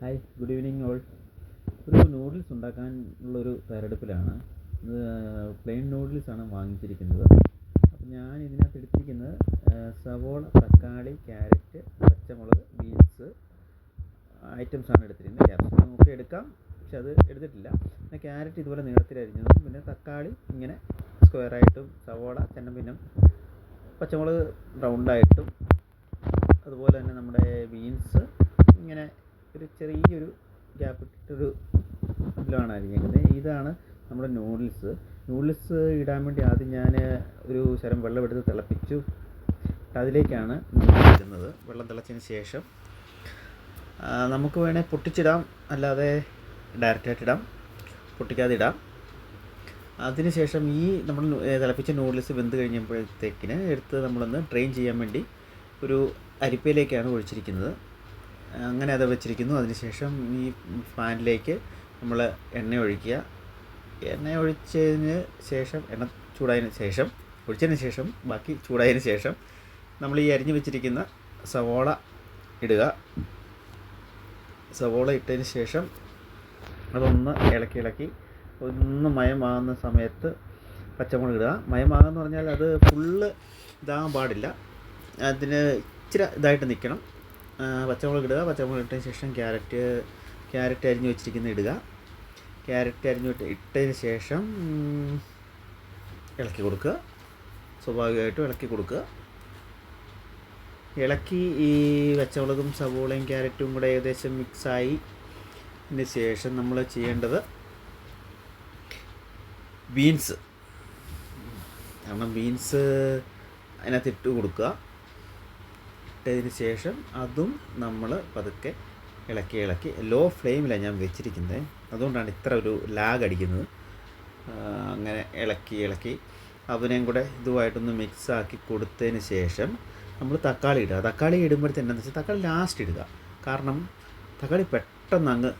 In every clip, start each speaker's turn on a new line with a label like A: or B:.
A: Hi good evening all ഒരു noodles ഉണ്ടാക്കാനുള്ളൊരു തയ്യാറെടുപ്പിലാണ്. പ്ലെയിൻ നൂഡിൽസാണ് വാങ്ങിച്ചിരിക്കുന്നത്. അപ്പം ഞാൻ ഇതിനകത്ത് എടുത്തിരിക്കുന്നത് സവോള തക്കാളി ക്യാരറ്റ് പച്ചമുളക് ബീൻസ് ഐറ്റംസാണ് എടുത്തിരിക്കുന്നത്. ക്യാപ്സിക്കം നമുക്ക് എടുക്കാം. പക്ഷെ അത് എടുത്തിട്ടില്ല. പിന്നെ ക്യാരറ്റ് ഇതുപോലെ നീളത്തിലരിഞ്ഞതും പിന്നെ തക്കാളി ഇങ്ങനെ സ്ക്വയറായിട്ടും സവോള ചെന്നപ്പിന്നം പച്ചമുളക് റൗണ്ടായിട്ടും അതുപോലെ തന്നെ നമ്മുടെ ബീൻസ് ഇങ്ങനെ ഒരു ചെറിയൊരു ഗ്യാപ്പ് ഇട്ടിട്ടൊരു ഇതിലാണ് അരിഞ്ഞേക്കുന്നത് ഇതാണ് നമ്മുടെ നൂഡിൽസ് നൂഡിൽസ് ഇടാൻ വേണ്ടി ആദ്യം ഞാൻ ഒരു ശരം വെള്ളം എടുത്ത് തിളപ്പിച്ചു. അതിലേക്കാണ് നൂഡിൽസ് ഇടുന്നത്. വെള്ളം തിളച്ചതിന് ശേഷം നമുക്ക് വേണേൽ പൊട്ടിച്ചിടാം. അല്ലാതെ ഡയറക്റ്റായിട്ട് ഇടാം. പൊട്ടിക്കാതെ ഇടാം. അതിനുശേഷം ഈ നമ്മൾ തിളപ്പിച്ച നൂഡിൽസ് വെന്ത് കഴിഞ്ഞപ്പോഴത്തേക്കിന് എടുത്ത് നമ്മളൊന്ന് ഡ്രെയിൻ ചെയ്യാൻ വേണ്ടി ഒരു അരിപ്പയിലേക്കാണ് ഒഴിച്ചിരിക്കുന്നത്. അങ്ങനെ അത് വെച്ചിരിക്കുന്നു. അതിനുശേഷം ഈ പാനിലേക്ക് നമ്മൾ എണ്ണ ഒഴിക്കുക. എണ്ണ ഒഴിച്ചതിന് ശേഷം എണ്ണ ചൂടായതിന് ശേഷം ഒഴിച്ചതിന് ശേഷം ബാക്കി ചൂടായതിന് ശേഷം നമ്മൾ ഈ അരിഞ്ഞു വെച്ചിരിക്കുന്ന സവോള ഇടുക. സവോള ഇട്ടതിന് ശേഷം അതൊന്ന് ഇളക്കി ഇളക്കി ഒന്ന് മയമാകുന്ന സമയത്ത് പച്ചമുളക് ഇടുക. മയമാകുമെന്ന് പറഞ്ഞാൽ അത് ഫുള്ള് ഇതാകാൻ പാടില്ല. അതിന് ഇച്ചിരി ഇതായിട്ട് നിൽക്കണം. പച്ചമുളക് ഇടുക. പച്ചമുളക് ഇട്ടതിന് ശേഷം ക്യാരറ്റ് ക്യാരറ്റ് അരിഞ്ഞ് വെച്ചിരിക്കുന്നത് ഇടുക. ക്യാരറ്റ് അരിഞ്ഞ് ഇട്ട് ഇട്ടതിന് ശേഷം ഇളക്കി കൊടുക്കുക. സ്വാഭാവികമായിട്ടും ഇളക്കി കൊടുക്കുക. ഇളക്കി ഈ പച്ചമുളകും സവോളയും ക്യാരറ്റും കൂടെ ഏകദേശം മിക്സായി അതിന് ശേഷം നമ്മൾ ചെയ്യേണ്ടത് ബീൻസ്. കാരണം ബീൻസ് അതിനകത്ത് ഇട്ട് കൊടുക്കുക. ഇട്ടതിന് ശേഷം അതും നമ്മൾ പതുക്കെ ഇളക്കി ഇളക്കി. ലോ ഫ്ലെയിമിലാണ് ഞാൻ വെച്ചിരിക്കുന്നത് അതുകൊണ്ടാണ് ഇത്ര ഒരു ലാഗ് അടിക്കുന്നത്. അങ്ങനെ ഇളക്കി ഇളക്കി. അതിനെയും കൂടെ ഇതുമായിട്ടൊന്ന് മിക്സ് ആക്കി കൊടുത്തതിന് ശേഷം നമ്മൾ തക്കാളി ഇടുക. തക്കാളി ഇടുമ്പോഴത്തെ എന്താണെന്ന് വെച്ചാൽ തക്കാളി ലാസ്റ്റ് ഇടുക. കാരണം തക്കാളി പെട്ടെന്ന് അങ്ങ്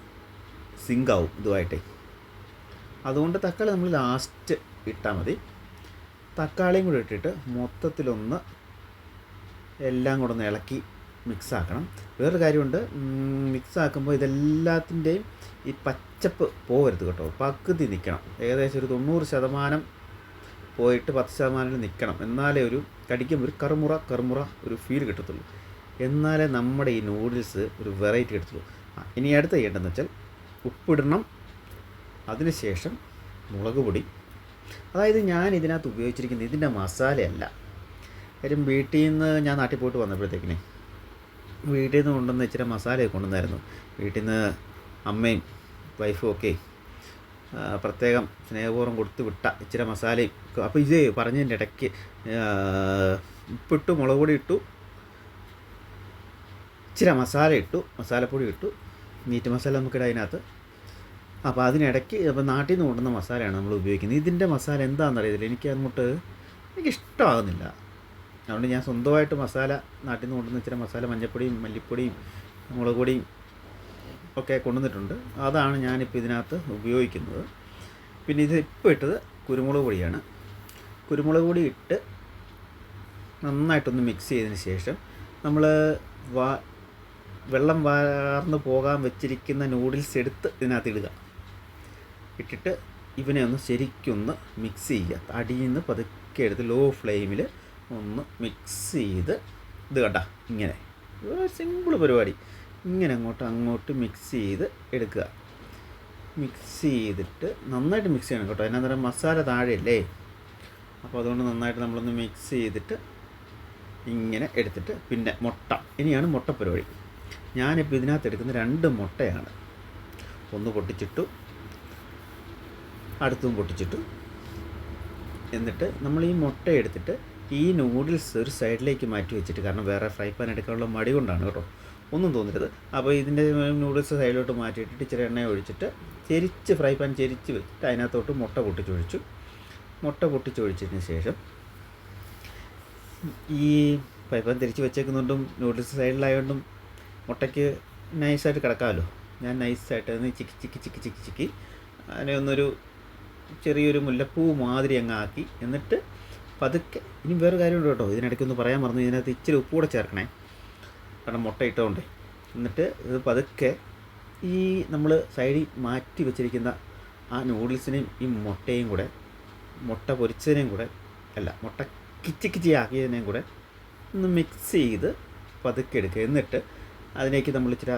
A: സിങ്കാവും ഇതുമായിട്ടേ. അതുകൊണ്ട് തക്കാളി നമ്മൾ ലാസ്റ്റ് ഇട്ടാൽ മതി. തക്കാളിയും കൂടി ഇട്ടിട്ട് മൊത്തത്തിലൊന്ന് എല്ലാം കൂടെ ഒന്ന് ഇളക്കി മിക്സാക്കണം. വേറൊരു കാര്യമുണ്ട് മിക്സാക്കുമ്പോൾ ഇതെല്ലാത്തിന്റെയും ഈ പച്ചപ്പ് പോകരുത് കേട്ടോ. പകുതി നിൽക്കണം ഏകദേശം ഒരു തൊണ്ണൂറ് ശതമാനം പോയിട്ട് പത്ത് ശതമാനം നിൽക്കണം എന്നാലേ ഒരു കടിക്കുമ്പോൾ ഒരു കറുമുറ കറുമുറ ഒരു ഫീൽ കിട്ടത്തുള്ളൂ. എന്നാലേ നമ്മുടെ ഈ നൂഡിൽസ് ഒരു വെറൈറ്റി കിട്ടത്തുള്ളൂ. ഇനി അടുത്ത ചെയ്യേണ്ടതെന്ന് വെച്ചാൽ ഉപ്പിടണം. അതിനുശേഷം മുളക് പൊടി. അതായത് ഞാൻ ഇതിനകത്ത് ഉപയോഗിച്ചിരിക്കുന്നത് ഇതിന്റെ മസാലയല്ല. കാര്യം വീട്ടിൽ നിന്ന് ഞാൻ നാട്ടിൽ പോയിട്ട് വന്നപ്പോഴത്തേക്കിനെ വീട്ടിൽ നിന്ന് കൊണ്ടുവന്ന് ഇച്ചിരി മസാലയൊക്കെ കൊണ്ടുവന്നായിരുന്നു. വീട്ടിൽ നിന്ന് അമ്മയും വൈഫും ഒക്കെ പ്രത്യേകം സ്നേഹപൂർവം കൊടുത്ത് വിട്ട ഇച്ചിരി മസാലയും അപ്പോൾ ഇത് പറഞ്ഞതിന്റെ ഇടയ്ക്ക് ഉപ്പിട്ടു മുളക് പൊടി ഇട്ടു ഇച്ചിരി മസാല ഇട്ടു മസാലപ്പൊടി ഇട്ടു മീറ്റ് മസാല നമുക്കിടാം അതിനകത്ത്. അപ്പോൾ അതിനിടയ്ക്ക് അപ്പോൾ നാട്ടിൽ നിന്ന് കൊണ്ടുവന്ന മസാലയാണ് നമ്മൾ ഉപയോഗിക്കുന്നത്. ഇതിന്റെ മസാല എന്താണെന്ന് അറിയത്തില്ല എനിക്ക് അങ്ങോട്ട് എനിക്ക് ഇഷ്ടമാകുന്നില്ല അതുകൊണ്ട് ഞാൻ സ്വന്തമായിട്ട് മസാല നാട്ടിൽ നിന്ന് കൊണ്ടുവന്ന് ഇച്ചിരി മസാല മഞ്ഞപ്പൊടിയും മല്ലിപ്പൊടിയും മുളക് പൊടിയും ഒക്കെ കൊണ്ടുവന്നിട്ടുണ്ട്. അതാണ് ഞാനിപ്പോൾ ഇതിനകത്ത് ഉപയോഗിക്കുന്നത്. പിന്നെ ഇത് ഇപ്പോൾ ഇട്ടത് കുരുമുളക് പൊടിയാണ്. കുരുമുളക് പൊടി ഇട്ട് നന്നായിട്ടൊന്ന് മിക്സ് ചെയ്തതിന് ശേഷം നമ്മൾ വാ വെള്ളം വാർന്ന് പോകാൻ വെച്ചിരിക്കുന്ന നൂഡിൽസ് എടുത്ത് ഇതിനകത്ത് ഇടുക. ഇട്ടിട്ട് ഇവനെ ഒന്ന് ശരിക്കൊന്ന് മിക്സ് ചെയ്യുക. അടിയിൽ നിന്ന് പതുക്കെ എടുത്ത് ലോ ഫ്ലെയിമിൽ ഒന്ന് മിക്സ് ചെയ്ത് ഇത് കണ്ട ഇങ്ങനെ. സിമ്പിൾ പരിപാടി. ഇങ്ങനെ അങ്ങോട്ട് അങ്ങോട്ട് മിക്സ് ചെയ്ത് എടുക്കുക. മിക്സ് ചെയ്തിട്ട് നന്നായിട്ട് മിക്സ് ചെയ്യണം കേട്ടോ. അതിനകത്ത് മസാല താഴെയല്ലേ? അപ്പോൾ അതുകൊണ്ട് നന്നായിട്ട് നമ്മളൊന്ന് മിക്സ് ചെയ്തിട്ട് ഇങ്ങനെ എടുത്തിട്ട് പിന്നെ മുട്ട. ഇനിയാണ് മുട്ട പരിപാടി. ഞാനിപ്പോൾ ഇതിനകത്ത് എടുക്കുന്ന രണ്ട് മുട്ടയാണ്. ഒന്ന് പൊട്ടിച്ചിട്ടു അടുത്തും പൊട്ടിച്ചിട്ടു. എന്നിട്ട് നമ്മൾ ഈ മുട്ട എടുത്തിട്ട് ഈ നൂഡിൽസ് ഒരു സൈഡിലേക്ക് മാറ്റി വെച്ചിട്ട് കാരണം വേറെ ഫ്രൈ പാൻ എടുക്കാനുള്ള മടി കൊണ്ടാണ് കേട്ടോ. ഒന്നും തോന്നരുത്. അപ്പോൾ ഇതിന്റെ നൂഡിൽസ് സൈഡിലോട്ട് മാറ്റിയിട്ടിട്ട് ഇച്ചിരി എണ്ണ ഒഴിച്ചിട്ട് ചെരിച്ച് ഫ്രൈ പാൻ ചെരിച്ച് വെച്ചിട്ട് അതിനകത്തോട്ട് മുട്ട പൊട്ടിച്ചൊഴിച്ചു. മുട്ട പൊട്ടിച്ചൊഴിച്ചതിന് ശേഷം ഈ ഫ്രൈ പാൻ തിരിച്ച് വെച്ചേക്കുന്നതുകൊണ്ടും നൂഡിൽസ് സൈഡിലായതുകൊണ്ടും മുട്ടയ്ക്ക് നൈസായിട്ട് കിടക്കാമല്ലോ. ഞാൻ നൈസായിട്ട് അതിന് ചിക്കി ചിക്കി ചിക്കി ചിക്കി ചിക്കി അതിനെ ഒന്നൊരു ചെറിയൊരു മുല്ലപ്പൂ മാതിരി അങ്ങ് ആക്കി എന്നിട്ട് പതുക്കെ ഇനി വേറെ കാര്യമുണ്ട് കേട്ടോ. ഇതിനിടയ്ക്ക് ഒന്ന് പറയാൻ മറന്നു ഇതിനകത്ത് ഇച്ചിരി ഉപ്പ് കൂടെ ചേർക്കണേ. കാരണം മുട്ട ഇട്ടുകൊണ്ടേ എന്നിട്ട് ഇത് പതുക്കെ ഈ നമ്മൾ സൈഡിൽ മാറ്റി വെച്ചിരിക്കുന്ന ആ നൂഡിൽസിനെയും ഈ മുട്ടയും കൂടെ മുട്ട പൊരിച്ചതിനെയും കൂടെ അല്ല മുട്ട കിച്ചി കിച്ചി ആക്കിയതിനെയും കൂടെ ഒന്ന് മിക്സ് ചെയ്ത് പതുക്കെ എടുക്കുക. എന്നിട്ട് അതിലേക്ക് നമ്മൾ ഇച്ചിരി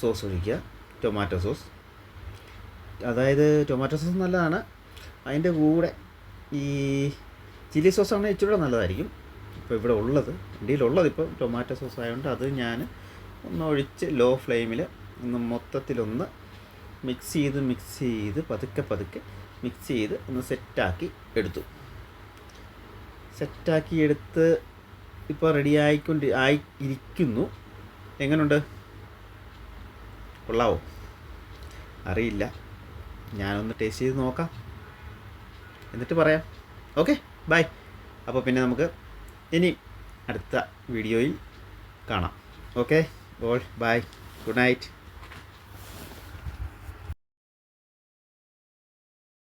A: സോസ് ഒഴിക്കുക. Tomato sauce. അതായത് ടൊമാറ്റോ സോസ് നല്ലതാണ്. അതിന്റെ കൂടെ ഈ ചില്ലി സോസാണ് ഇച്ചിരി നല്ലതായിരിക്കും. ഇപ്പോൾ ഇവിടെ ഉള്ളത് ഇന്ത്യയിലുള്ളത് ഇപ്പോൾ ടൊമാറ്റോ സോസ് ആയതുകൊണ്ട് അത് ഞാൻ ഒന്ന് ഒഴിച്ച് ലോ ഫ്ലെയിമിൽ ഒന്ന് മൊത്തത്തിലൊന്ന് മിക്സ് ചെയ്ത് മിക്സ് ചെയ്ത് പതുക്കെ പതുക്കെ മിക്സ് ചെയ്ത് ഒന്ന് സെറ്റാക്കി എടുത്തു. സെറ്റാക്കി എടുത്ത് ഇപ്പോൾ റെഡി ആയിക്കൊണ്ട് ആയി ഇരിക്കുന്നു എങ്ങനെയുണ്ട് കൊള്ളാവോ? അറിയില്ല. ഞാനൊന്ന് ടേസ്റ്റ് ചെയ്ത് നോക്കാം. എന്നിട്ട് പറയാം. Okay bye. അപ്പോൾ പിന്നെ നമുക്ക് ഇനി അടുത്ത വീഡിയോയിൽ കാണാം. Okay all bye good night